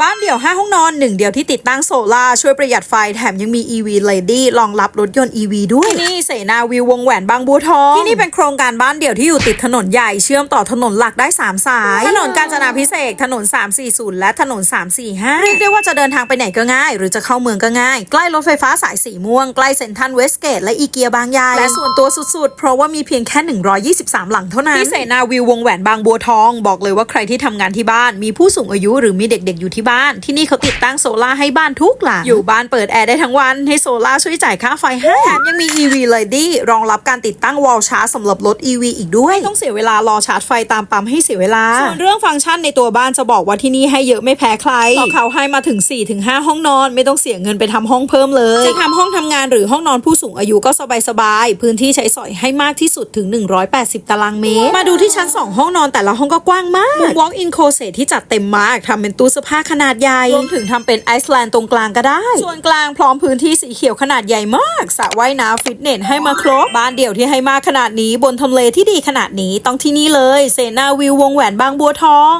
บ้านเดี่ยว 5 ห้องนอนหนึ่งเดียวที่ติดตั้งโซลาร์ช่วยประหยัดไฟแถมยังมี EV Lady รองรับรถยนต์ EV ด้วย ที่นี่เสนาวิววงแหวนบางบัวทอง ที่นี่เป็นโครงการบ้านเดี่ยวที่อยู่ติดถนนใหญ่เชื่อมต่อถนนหลักได้ 3 สาย ถนนกาญจนาพิเศษกถนน 340 และถนน 345 เรียกได้ว่าจะเดินทางไปไหนก็ง่าย หรือจะเข้าเมืองก็ง่าย ใกล้รถไฟฟ้าสายสีม่วง ใกล้เซ็นทรัลเวสเกตและอีเกียบางใหญ่และส่วนตัวสุดๆ เพราะว่ามีเพียงแค่ 123 หลังเท่านั้นที่เสนาวิววงแหวนบางบัวทอง บอกเลยว่าใครที่ทำงานที่บ้านมีผู้สูงอายุหรือมีเด็ก ๆอยู่ที่บ้าน ที่นี่เขาติดตั้งโซลาร์ให้บ้านทุกหลัง อยู่บ้านเปิดแอร์ได้ทั้งวันให้โซลาร์ช่วยจ่ายค่าไฟให้แถมยังมี EV Lady รองรับการติดตั้งวอลชาร์จสำหรับรถ EV อีกด้วยไม่ต้องเสียเวลารอชาร์จไฟตามปั๊มให้เสียเวลาส่วนเรื่องฟังก์ชันในตัวบ้านจะบอกว่าที่นี่ให้เยอะไม่แพ้ใครเพราะเขาให้มาถึง4-5ห้องนอนไม่ต้องเสียเงินไปทำห้องเพิ่มเลยจะทำห้องทำงานหรือห้องนอนผู้สูงอายุก็สบายๆพื้นที่ใช้สอยให้มากที่สุดถึง 180 ตารางเมตร มาดูที่ชั้น 2 ห้องนอนแต่ละห้องก็กว้างมากมุม walk in closet ที่จัดเต็มมากทำเป็นตู้เสื้อผ้าขนาดใหญ่รวมถึงทำเป็นไอซ์แลนด์ตรงกลางก็ได้ ส่วนกลางพร้อมพื้นที่สีเขียวขนาดใหญ่มากสระว่ายน้ำฟิตเนสให้มาครบ บ้านเดี่ยวที่ให้มากขนาดนี้บนทำเลที่ดีขนาดนี้ต้องที่นี่เลยเซนาวิววงแหวนบางบัวทอง